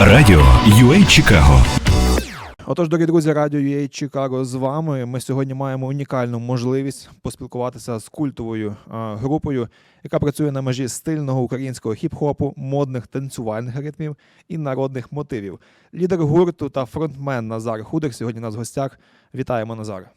Радіо UA Чикаго Отож, дорогі друзі, радіо UA Чикаго з вами. Ми сьогодні маємо унікальну можливість поспілкуватися з культовою групою, яка працює на межі стильного українського хіп-хопу, модних танцювальних ритмів і народних мотивів. Лідер гурту та фронтмен Назар Худик сьогодні у нас в гостях. Вітаємо Назар.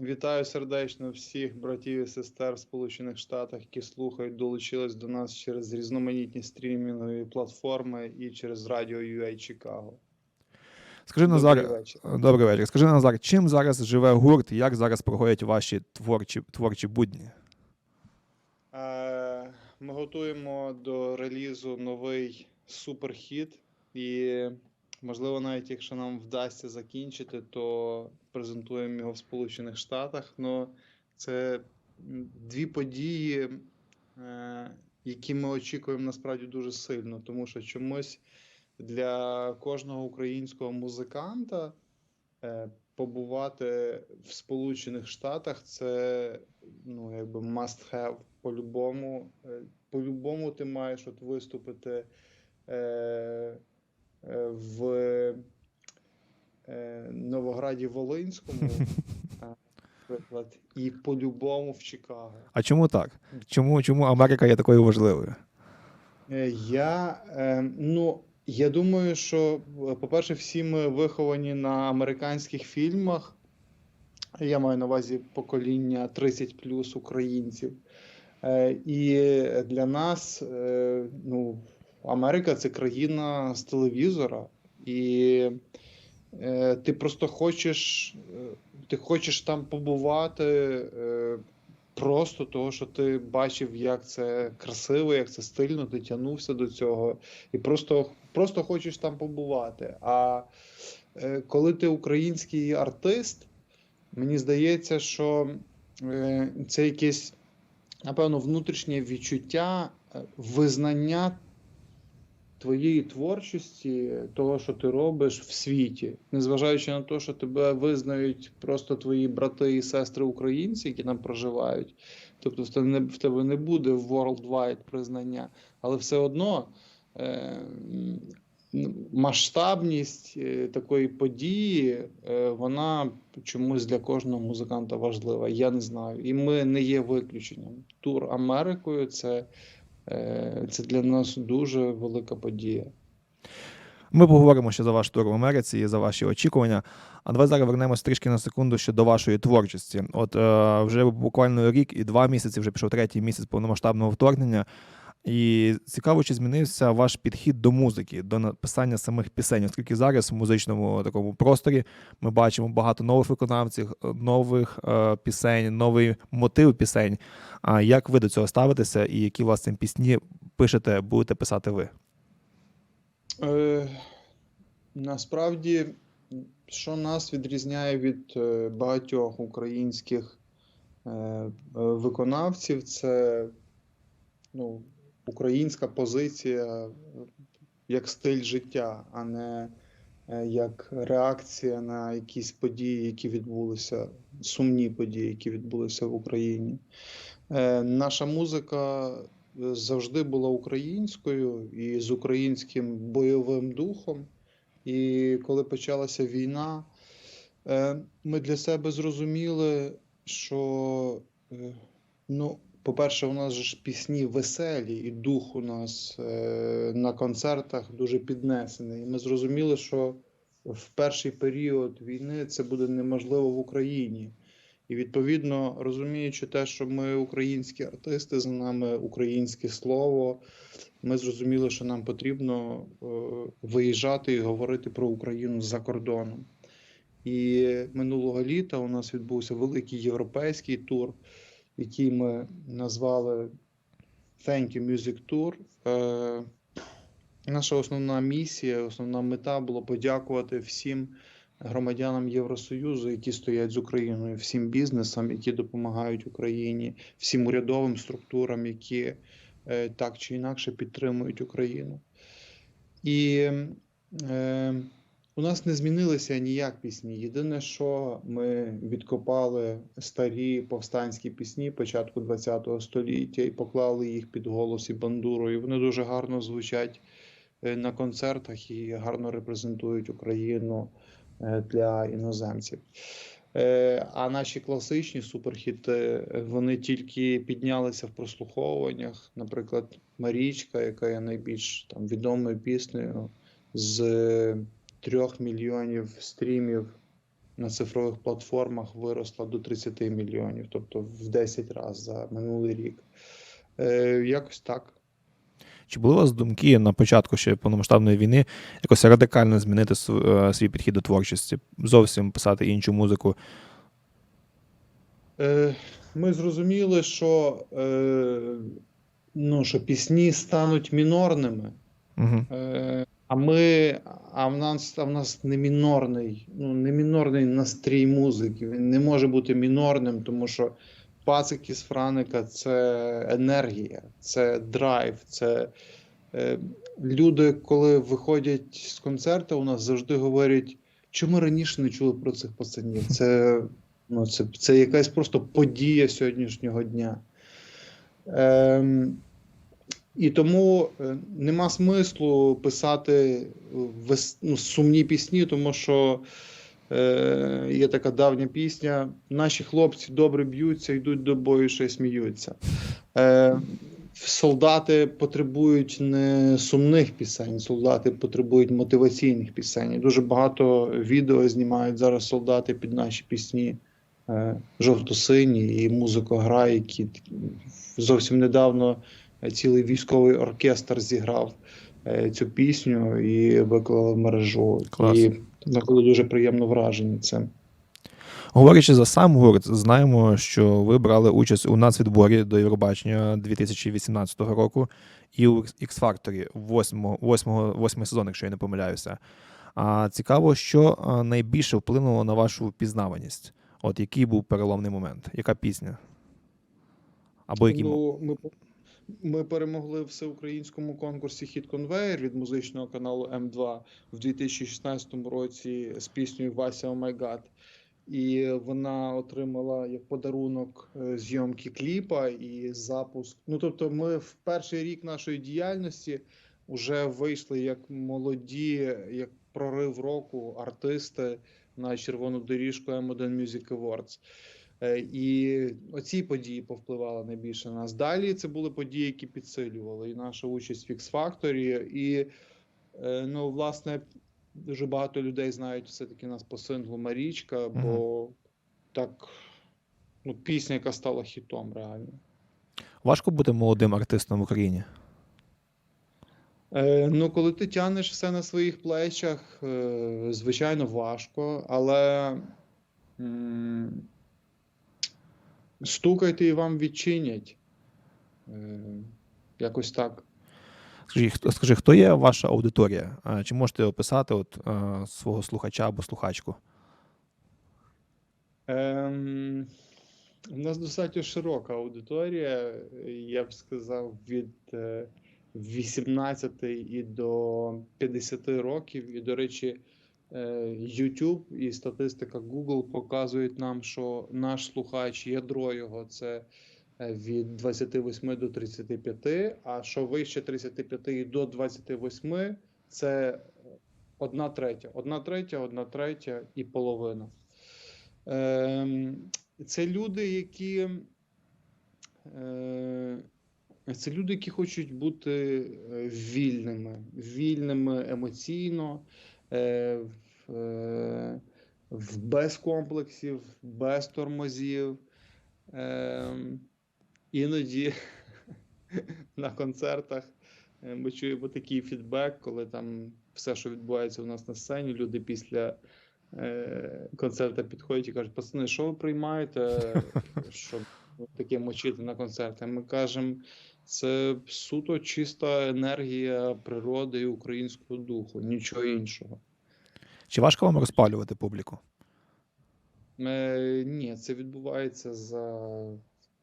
Вітаю сердечно всіх братів і сестер в Сполучених Штатах, які слухають, долучились до нас через різноманітні стрімінгові платформи і через радіо UA Чикаго. Скажи Назар, Добрий вечір. добрий вечір. Скажи Назар, чим зараз живе гурт? і Як зараз проходять ваші творчі творчі будні? Е, Ми готуємо до релізу новий суперхіт, і можливо, навіть якщо нам вдасться закінчити, то презентуємо його в Сполучених Штатах. Но це дві події, е, які ми очікуємо насправді дуже сильно, тому що чомусь для кожного українського музиканта е, побувати в Сполучених Штатах це ну, якби must have по-любому. Е, По-любому ти маєш от виступити в е, Новограді Волинському, е, наприклад, і по-любому в Чикаго. А чому так? Чому, чому Америка є такою важливою? Е, Я, е, ну, я думаю, що, е, по-перше, всі ми виховані на американських фільмах. Я маю на увазі покоління 30 плюс українців. Е, І для нас, е, ну, Америка це країна з телевізора. І е, ти просто хочеш, е, ти хочеш там побувати. е, Просто того, що ти бачив, як це красиво, як це стильно, ти тягнувся до цього, і просто, просто хочеш там побувати. А е, коли ти український артист, мені здається, що е, це якесь, напевно, внутрішнє відчуття е, визнання твоєї творчості, того, що ти робиш в світі, незважаючи на те, що тебе визнають просто твої брати і сестри українці, які там проживають. Тобто в тебе не, буде worldwide признання, але все одно е, масштабність е, такої події, е, вона чомусь для кожного музиканта важлива. Я не знаю. І ми не є виключенням. Тур Америкою це, це для нас дуже велика подія. Ми поговоримо ще за ваш тур в Америці і за ваші очікування. А давай зараз вернемось трішки на секунду ще до вашої творчості. От е, вже буквально рік і два місяці, вже пішов третій місяць повномасштабного вторгнення. І цікаво, чи змінився ваш підхід до музики, до написання самих пісень, оскільки зараз в музичному такому просторі ми бачимо багато нових виконавців, е, нових е, пісень, новий мотив пісень. А як ви до цього ставитеся, і які власне пісні пишете, будете писати ви? Е, насправді, що нас відрізняє від е, багатьох українських е, е, виконавців, це ну, українська позиція е, як стиль життя, а не е, як реакція на якісь події, які відбулися, сумні події, які відбулися в Україні. Е, Наша музика завжди була українською і з українським бойовим духом. І коли почалася війна, ми для себе зрозуміли, що, ну, по-перше, у нас ж пісні веселі, і дух у нас е, на концертах дуже піднесений. І ми зрозуміли, що в перший період війни це буде неможливо в Україні. І відповідно, розуміючи те, що ми українські артисти, за нами українське слово, ми зрозуміли, що нам потрібно е, виїжджати і говорити про Україну за кордоном. І минулого літа у нас відбувся великий європейський тур, який ми назвали Thank you Music Tour. Е, Наша основна місія, основна мета було подякувати всім громадянам Євросоюзу, які стоять з Україною, всім бізнесам, які допомагають Україні, всім урядовим структурам, які е, так чи інакше підтримують Україну. І е, у нас не змінилися ніяк пісні. Єдине, що ми відкопали старі повстанські пісні початку ХХ століття і поклали їх під голос і бандуру, і вони дуже гарно звучать е, на концертах і гарно репрезентують Україну е, для іноземців. Е, А наші класичні суперхіти вони тільки піднялися в прослуховуваннях. Наприклад, Марічка, яка є найбільш там відомою піснею з трьох мільйонів стрімів на цифрових платформах виросла до 30 мільйонів, тобто в 10 разів за минулий рік. Е, Якось так. Чи були у вас думки на початку ще повномасштабної війни якось радикально змінити е, свій підхід до творчості, зовсім писати іншу музику? Е, Ми зрозуміли, що, е, ну, що пісні стануть мінорними. Угу. Е, А ми, а в нас, а в нас не мінорний, ну не мінорний настрій музики. Він не може бути мінорним, тому що пацики з Франика це енергія, це драйв, це е, люди, коли виходять з концерту, у нас завжди говорять, чому раніше не чули про цих пацанів. Це, ну, це, це якась просто подія сьогоднішнього дня. Ем, і тому е, нема смислу писати вес, ну, сумні пісні, тому що е, є така давня пісня: наші хлопці добре б'ються, йдуть до бою, ще й сміються. Е, солдати потребують не сумних пісень, солдати потребують мотиваційних пісень. Дуже багато відео знімають зараз солдати під наші пісні. е, Жовто-сині і музика грає, які зовсім недавно цілий військовий оркестр зіграв е, цю пісню і виклали в мережу. Клас. І ми були дуже приємно вражені цим. Говорячи за сам гурт, знаємо, що ви брали участь у нацвідборі до Євробачення 2018 року і у X Factor 8, 8, 8 сезон, якщо я не помиляюся. А цікаво, що найбільше вплинуло на вашу впізнаваність? От який був переломний момент? Яка пісня? Або які Ну, ми, ми перемогли в всеукраїнському конкурсі Хіт Конвейер від музичного каналу М2 в 2016 році з піснею Вася О Гад. І вона отримала як подарунок е, зйомки кліпа і запуск. Ну тобто, ми в перший рік нашої діяльності вже вийшли як молоді, як прорив року артисти на червону доріжку M1 Music Awards. Е, І оці події повпливали найбільше на нас. Далі це були події, які підсилювали і наша участь в X Factor, і е, ну, власне, дуже багато людей знають все-таки нас по синглу Марічка, бо так ну, пісня, яка стала хітом, реально. важко бути молодим артистом в Україні? Е, ну, коли ти тягнеш все на своїх плечах, е, звичайно, важко, але м, стукайте і вам відчинять. Е, якось так. Скажи, хто, скажи, хто є ваша аудиторія? Чи можете описати от, свого слухача або слухачку? Ем, у нас достатньо широка аудиторія, я б сказав, від е, 18 і до 50 років. І, до речі, е, YouTube і статистика Google показують нам, що наш слухач, ядро його це е, від 28 до 35, а що вище 35 і до 28 це одна третя, одна третя, одна третя і половина. Ем, Це люди, які е, це люди, які хочуть бути е, вільними, вільними емоційно, е, е, без комплексів, без тормозів. Ем, Іноді на концертах е, ми чуємо такий фідбек, коли там все, що відбувається у нас на сцені, люди після е, концерту підходять і кажуть: пацани, що ви приймаєте, щоб таке мочити на концерти? Ми кажемо, це суто чиста енергія природи і українського духу, нічого іншого. Чи важко вам розпалювати публіку? Е, ні, це відбувається за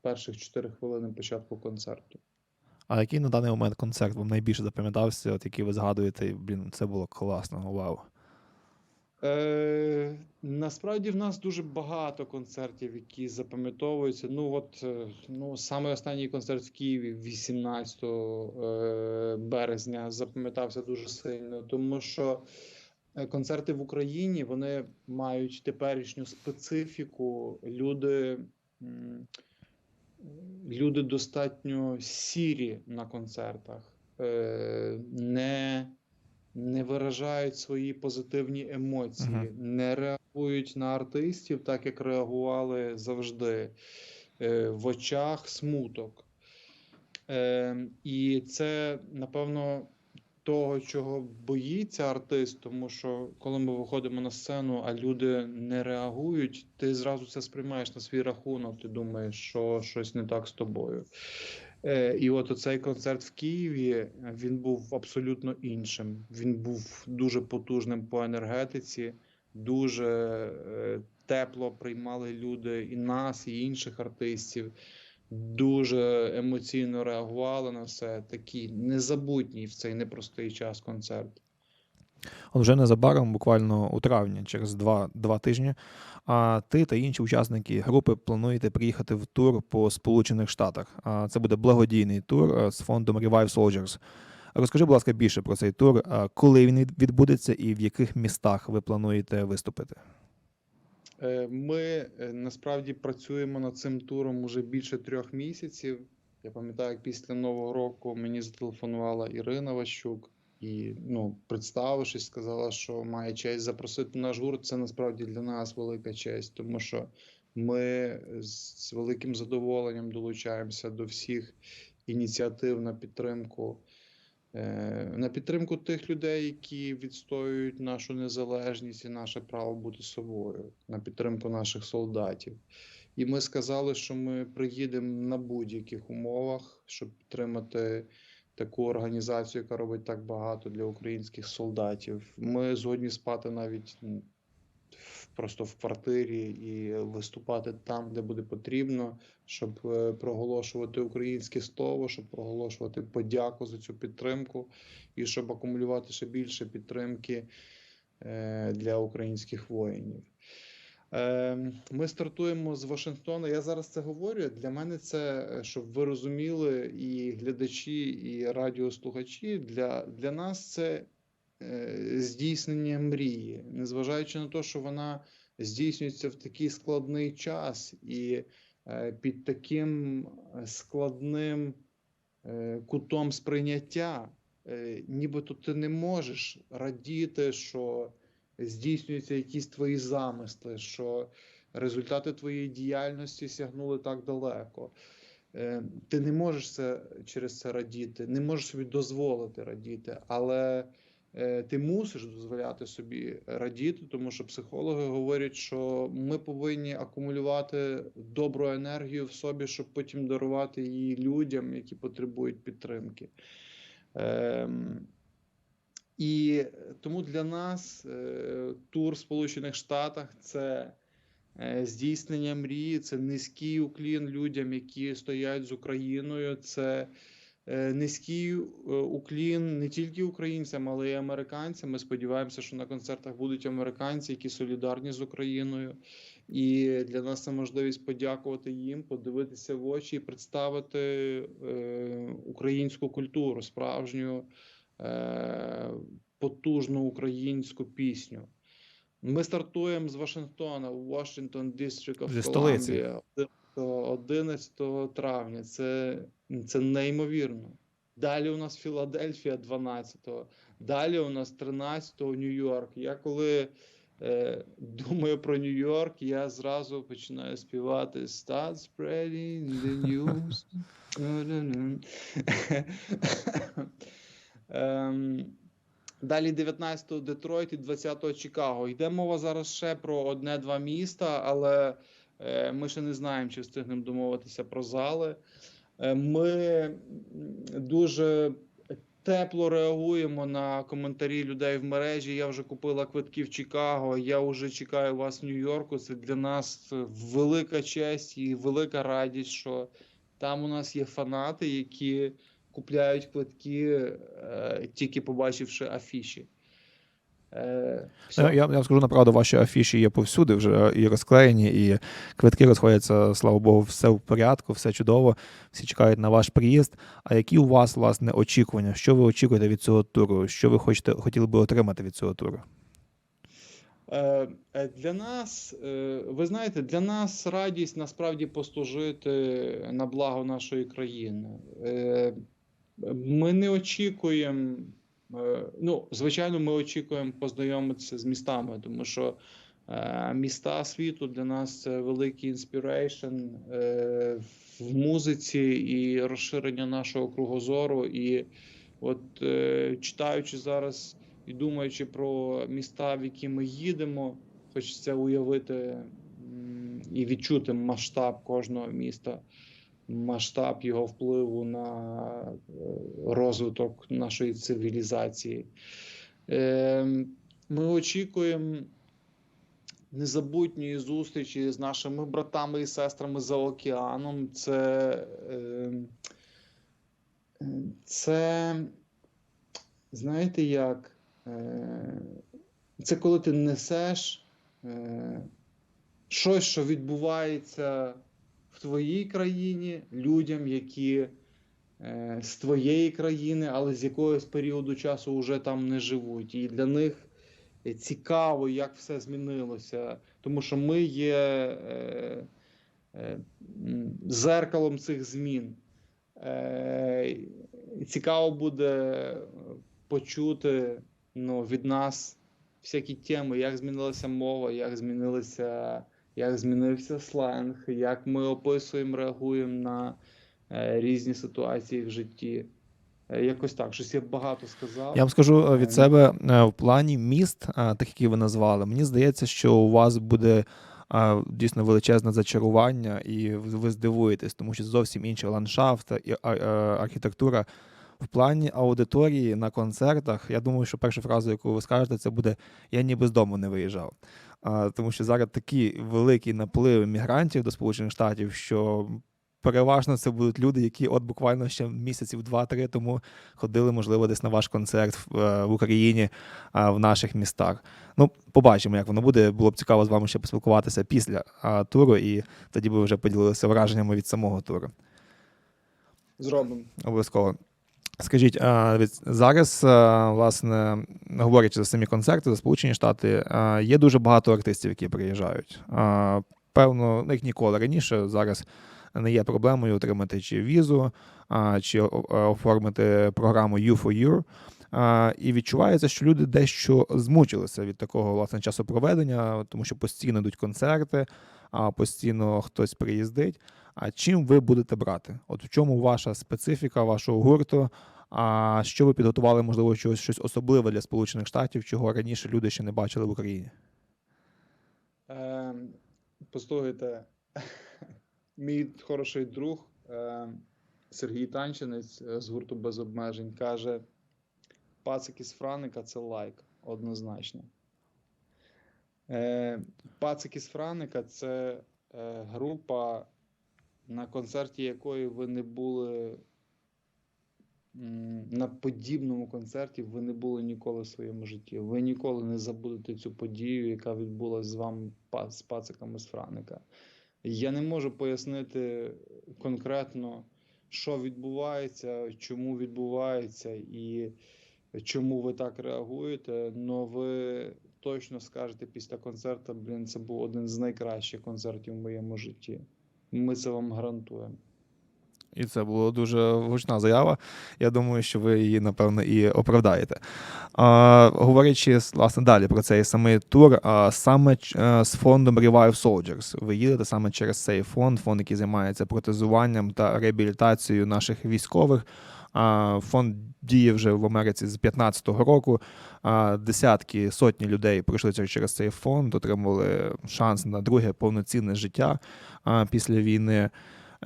перших 4 хвилини початку концерту. А який на даний момент концерт вам найбільше запам'ятався, от який ви згадуєте, блін, це було класно, вау. Е, насправді в нас дуже багато концертів, які запам'ятовуються. Ну, от е, ну, саме останній концерт в Києві 18 е, березня запам'ятався дуже сильно, тому що е, концерти в Україні вони мають теперішню специфіку. Люди, люди достатньо сірі на концертах, е, не не виражають свої позитивні емоції, Мгм. не реагують на артистів так, як реагували завжди. Е, В очах смуток. Е, І це, напевно, того, чого боїться артист, тому що коли ми виходимо на сцену, а люди не реагують, ти зразу це сприймаєш на свій рахунок. Ти думаєш, що щось не так з тобою. Е, І от оцей концерт в Києві е, він був абсолютно іншим. Він був дуже потужним по енергетиці, дуже е, тепло приймали люди і нас, і інших артистів. Дуже емоційно реагували на все. Такий незабутній в цей непростий час концерт. От вже незабаром, буквально у травні, через два, два тижні, а ти та інші учасники групи плануєте приїхати в тур по Сполучених Штатах. Це буде благодійний тур е, з фондом Revive Soldiers. Розкажи, будь ласка, більше про цей тур, коли він відбудеться і в яких містах ви плануєте виступити. Е, Ми е, насправді працюємо над цим туром уже більше трьох місяців. Я пам'ятаю, як після Нового року мені зателефонувала Ірина Ващук і, ну, представившись, сказала, що має честь запросити наш гурт. Це насправді для нас велика честь, тому що ми з великим задоволенням долучаємося до всіх ініціатив на підтримку. е, На підтримку тих людей, які відстоюють нашу незалежність і наше право бути собою, на підтримку наших солдатів. І ми сказали, що ми приїдемо на будь-яких умовах, щоб підтримати таку організацію, яка робить так багато для українських солдатів. Ми згодні спати навіть просто в квартирі і виступати там, де буде потрібно, щоб е, проголошувати українське слово, щоб проголошувати подяку за цю підтримку і щоб акумулювати ще більше підтримки е, для українських воїнів. Е, Ми стартуємо з Вашингтона. Я зараз це говорю. Для мене це, е, щоб ви розуміли, і глядачі, і радіослухачі. Для, для нас це е, здійснення мрії, незважаючи на те, що вона здійснюється в такий складний час і е, під таким складним кутом сприйняття, нібито ти не можеш радіти, що здійснюються якісь твої замисли, що результати твоєї діяльності сягнули так далеко. Е, Ти не можеш це через це радіти, не можеш собі дозволити радіти, але е, ти мусиш дозволяти собі радіти, тому що психологи говорять, що ми повинні акумулювати добру енергію в собі, щоб потім дарувати її людям, які потребують підтримки. Ем, і тому для нас е, тур в Сполучених Штатах це е, здійснення мрії, це низький уклін людям, які стоять з Україною. Це е, низький е, уклін не тільки українцям, але й американцям. Ми сподіваємося, що на концертах будуть американці, які солідарні з Україною. І для нас це можливість подякувати їм, подивитися в очі і представити е, українську культуру, справжню е, потужну українську пісню. Ми стартуємо з Вашингтона, Washington District of Columbia 11 травня. Це, це неймовірно. Далі у нас Філадельфія 12-го, далі у нас 13-го Нью-Йорк. Я коли е, думаю про Нью-Йорк, я зразу починаю співати Start spreading the news. Ем, Далі 19-го Детройт і 20-го Чикаго. Йде мова зараз ще про одне-два міста, але е, ми ще не знаємо, чи встигнемо домовитися про зали. Е, Ми дуже тепло реагуємо на коментарі людей в мережі. Я вже купила квитки в Чикаго. Я вже чекаю вас в Нью-Йорку. Це для нас велика честь і велика радість, що там у нас є фанати, які купляють квитки, е, тільки побачивши афіші. Е, Ну, Я, я вам скажу направду, ваші афіші є повсюди вже і розклеєні, і квитки розходяться, слава Богу, все в порядку, все чудово. Всі чекають на ваш приїзд. А які у вас, власне, очікування? Що ви очікуєте від цього туру? Що ви хочете, хотіли би отримати від цього туру? Е, е, Для нас, е, ви знаєте, для нас радість насправді послужити на благо нашої країни. Ми не очікуємо, е, ну, звичайно, ми очікуємо познайомитися з містами, тому що е, міста світу для нас це великий інспірейшн в музиці і розширення нашого кругозору. І от е, читаючи зараз і думаючи про міста, в які ми їдемо, хочеться уявити і відчути масштаб кожного міста, масштаб його впливу на е, розвиток нашої цивілізації. Е, Ми очікуємо незабутньої зустрічі з нашими братами і сестрами за океаном. Це, е, це знаєте як? Це коли ти несеш щось, що відбувається в твоїй країні, людям, які е, з твоєї країни, але з якогось періоду часу вже там не живуть. І для них цікаво, як все змінилося, тому що ми є е, е, зеркалом цих змін. Е, Цікаво буде почути ну, від нас всякі теми, як змінилася мова, як змінилися, як змінився сленг, як ми описуємо, реагуємо на е, різні ситуації в житті. Е, Якось так, щось я багато сказав. Я вам скажу е, від себе в плані міст, так які ви назвали. Мені здається, що у вас буде дійсно величезне зачарування, і ви здивуєтесь, тому що зовсім інший ландшафт і архітектура. В плані аудиторії на концертах, я думаю, що перша фраза, яку ви скажете, це буде Я ніби з дому не виїжджав. А, тому що зараз такий великий наплив мігрантів до Сполучених Штатів, що переважно це будуть люди, які от буквально ще місяців два-три тому ходили, можливо, десь на ваш концерт в, е, в Україні, в наших містах. Ну, побачимо, як воно буде. Було б цікаво з вами ще поспілкуватися після а, туру, і тоді би ви вже поділилися враженнями від самого туру. Зробимо. Обов'язково. Скажіть, зараз, власне, говорячи за самі концерти, за Сполучені Штати, є дуже багато артистів, які приїжджають. Певно, ну, як ніколи раніше, зараз не є проблемою отримати чи візу, чи оформити програму U for Your. І відчувається, що люди дещо змучилися від такого власне часу проведення, тому що постійно йдуть концерти, а постійно хтось приїздить. А чим ви будете брати? От в чому ваша специфіка вашого гурту? А що ви підготували, можливо, щось, щось особливе для Сполучених Штатів, чого раніше люди ще не бачили в Україні? Е, послухайте, мій хороший друг е, Сергій Танчинець е, з гурту без обмежень каже: пацик із Франика це лайк, однозначно. Е, пацик із Франика це е, група, на концерті якої ви не були. На подібному концерті ви не були ніколи в своєму житті. Ви ніколи не забудете цю подію, яка відбулася з вами з пациками з Франика. Я не можу пояснити конкретно, що відбувається, чому відбувається і чому ви так реагуєте. але ви точно скажете після концерту, блін, це був один з найкращих концертів в моєму житті. Ми це вам гарантуємо. І це була дуже гучна заява. Я думаю, що ви її, напевно, і оправдаєте. А, говорячи власне далі про цей самий тур, а, саме е, з фондом Revive Soldiers. Ви їдете саме через цей фонд, фонд, який займається протезуванням та реабілітацією наших військових. Фонд діє вже в Америці з 15-го року. Десятки, сотні людей пройшли через- цей фонд, отримали шанс на друге повноцінне життя після війни.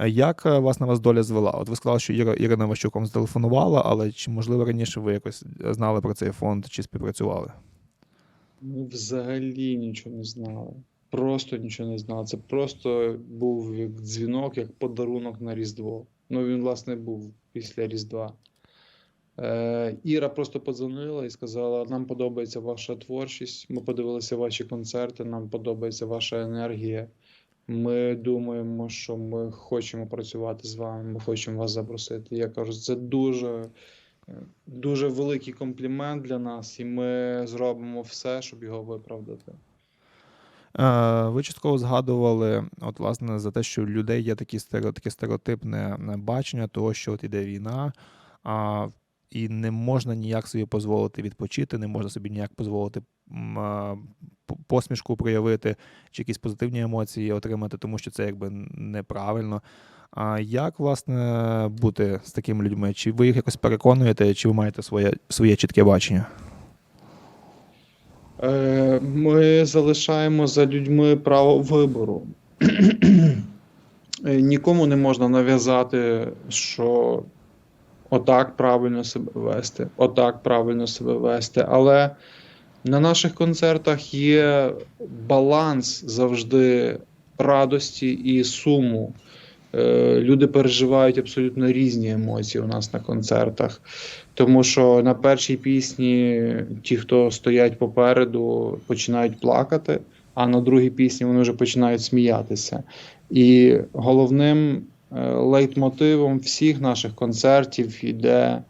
Як е, власне вас доля звела? От ви сказали, що Ірина Ващук вам зателефонувала, але чи можливо раніше ви якось знали про цей фонд чи співпрацювали? Ми взагалі нічого не знали. Просто нічого не знали. Це просто був як дзвінок, як подарунок на Різдво. Ну він, власне, був після Різдва. Е, Іра просто подзвонила і сказала: нам подобається ваша творчість, ми подивилися ваші концерти, нам подобається ваша енергія. Ми думаємо, що ми хочемо працювати з вами, ми хочемо вас запросити. Я кажу, це дуже, е, дуже великий комплімент для нас, і ми зробимо все, щоб його виправдати. Е, Ви частково згадували, от, власне, за те, що у людей є такі таке стереотипне е, бачення того, що от іде війна, а, і не можна ніяк собі дозволити відпочити, не можна собі ніяк дозволити п- посмішку проявити чи якісь позитивні емоції отримати, тому що це якби неправильно. А як, власне, бути з такими людьми? Чи ви їх якось переконуєте, чи ви маєте своє, своє чітке бачення? Е, Ми залишаємо за людьми право вибору. Е, Нікому не можна нав'язати, що отак правильно себе вести, отак правильно себе вести. Але на наших концертах є баланс завжди радості і суму. Е, Люди переживають абсолютно різні емоції у нас на концертах. Тому що на першій пісні ті, хто стоять попереду, починають плакати, а на другій пісні вони вже починають сміятися. І головним е, лейтмотивом всіх наших концертів іде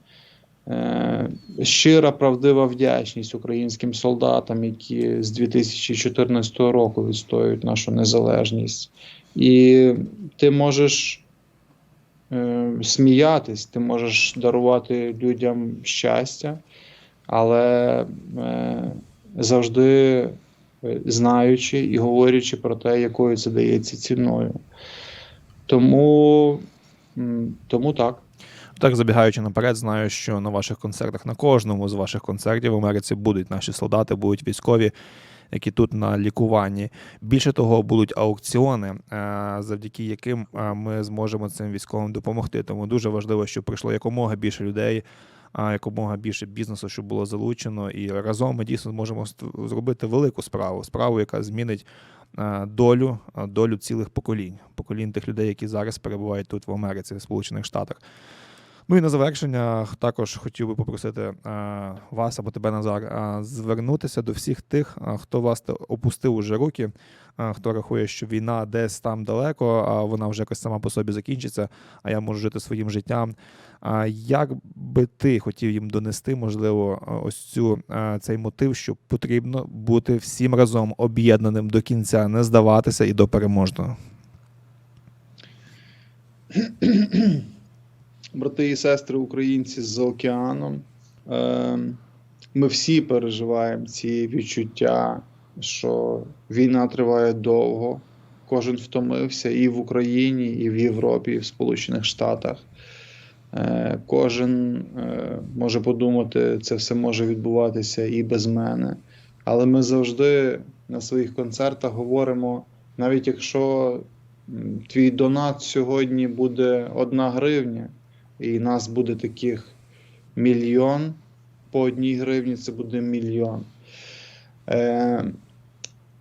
щира правдива вдячність українським солдатам, які з 2014 року відстоюють нашу незалежність. І ти можеш е, сміятись, ти можеш дарувати людям щастя, але е, завжди е, знаючи і говорячи про те, якою це дається ціною. Тому, тому так. Так, забігаючи наперед, знаю, що на ваших концертах, на кожному з ваших концертів в Америці будуть наші солдати, будуть військові, які тут на лікуванні. Більше того, будуть аукціони, е, завдяки яким е, ми зможемо цим військовим допомогти. Тому дуже важливо, щоб прийшло якомога більше людей, а якомога більше бізнесу, щоб було залучено, і разом ми дійсно зможемо зробити велику справу, справу, яка змінить е, долю, долю цілих поколінь, поколінь тих людей, які зараз перебувають тут в Америці, в Сполучених Штатах. Ну і на завершення також хотів би попросити е, вас або тебе, Назар, е, звернутися до всіх тих, е, хто власне опустив уже руки, е, хто рахує, що війна десь там далеко, а вона вже якось сама по собі закінчиться, а я можу жити своїм життям. А як би ти хотів їм донести, можливо, ось цю е, цей мотив, що потрібно бути всім разом об'єднаним до кінця, не здаватися і до переможного? брати і сестри українці з океаном. Е, Ми всі переживаємо ці відчуття, що війна триває довго. Кожен втомився і в Україні, і в Європі, і в Сполучених Штатах. Е, Кожен е, може подумати, це все може відбуватися і без мене. Але ми завжди на своїх концертах говоримо, навіть якщо твій донат сьогодні буде одна гривня, і нас буде таких мільйон по одній гривні, це буде мільйон. Е,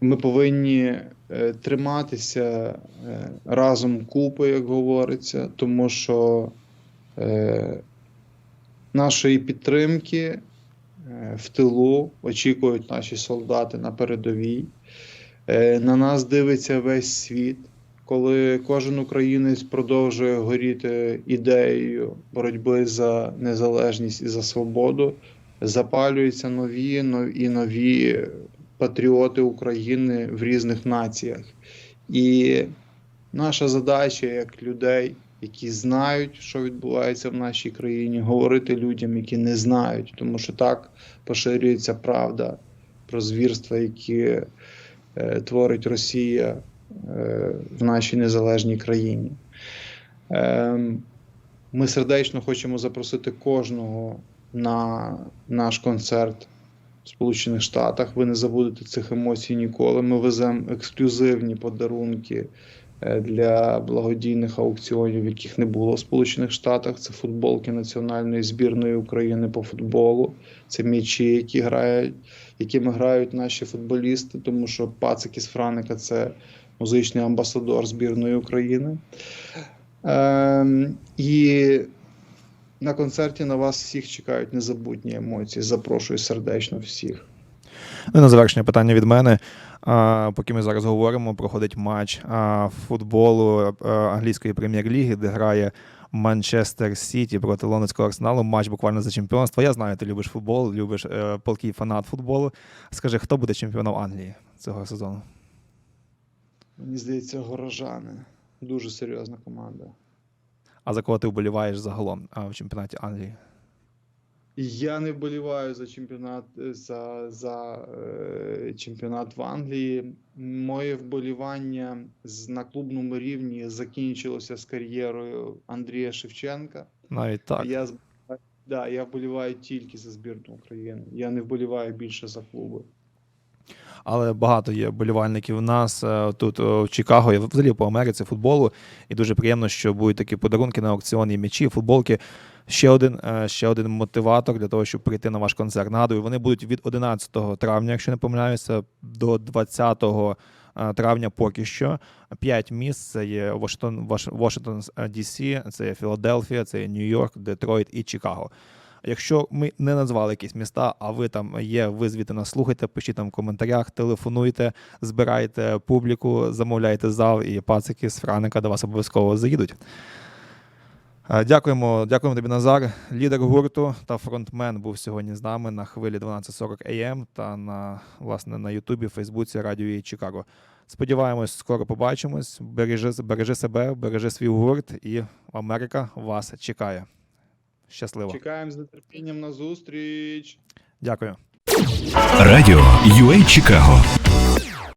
Ми повинні е, триматися е, разом купи, як говориться, тому що нашої підтримки в тилу очікують наші солдати на передовій. На нас дивиться весь світ коли кожен українець продовжує горіти ідеєю боротьби за незалежність і за свободу, запалюються нові нов- і нові патріоти України в різних націях. І наша задача як людей, які знають, що відбувається в нашій країні, говорити людям, які не знають, тому що так поширюється правда про звірства, які е, творить Росія в нашій незалежній країні. Ем, Ми сердечно хочемо запросити кожного на наш концерт в Сполучених Штатах. Ви не забудете цих емоцій ніколи. Ми веземо ексклюзивні подарунки е, для благодійних аукціонів, яких не було в Сполучених Штатах. Це футболки національної збірної України по футболу, це м'ячі, які грають, якими грають наші футболісти, тому що Пацик із Франика це музичний амбасадор збірної України. Ем, і на концерті на вас всіх чекають незабутні емоції. Запрошую сердечно всіх. Ну, на завершення питання від мене. А, поки ми зараз говоримо, проходить матч а, футболу а, англійської прем'єр-ліги, де грає Манчестер Сіті проти Лондонського арсеналу. Матч буквально за чемпіонство. Я знаю, ти любиш футбол, любиш е, палкий фанат футболу. Скажи, хто буде чемпіоном Англії цього сезону? Мені здається, горожани. Дуже серйозна команда. А за кого ти вболіваєш загалом а, в чемпіонаті Англії? Я не вболіваю за чемпіонат за, за е, чемпіонат в Англії. Моє вболівання з, на клубному рівні закінчилося з кар'єрою Андрія Шевченка. Навіть так. Я, да, я вболіваю тільки за збірну України. Я не вболіваю більше за клуби. Але багато є болівальників у нас е, тут е, в Чикаго, і взагалі по Америці футболу. І дуже приємно, що будуть такі подарунки на аукціоні м'ячі, футболки. Ще один, е, ще один мотиватор для того, щоб прийти на ваш концерт. Нагадую, вони будуть від 11 травня, якщо не помиляюся, до 20 е, травня поки що. П'ять місць це є Вашингтон, Ваш- Вашингтон DC, це є Філадельфія, це є Нью-Йорк, Детройт і Чикаго. Якщо ми не назвали якісь міста, а ви там є, ви звідти нас слухайте, пишіть там в коментарях, телефонуйте, збирайте публіку, замовляйте зал, і пацики з Франика до вас обов'язково заїдуть. Е, Дякуємо, дякуємо тобі, Назар. Лідер гурту та фронтмен був сьогодні з нами на хвилі 12.40 AM та на власне на Ютубі, Фейсбуці, Радіо і Чикаго. Сподіваємось, скоро побачимось. Бережи, бережи себе, бережи свій гурт, і Америка вас чекає. Щасливо. Чекаємо з нетерпінням на зустріч. Дякую. Радіо UA Чикаго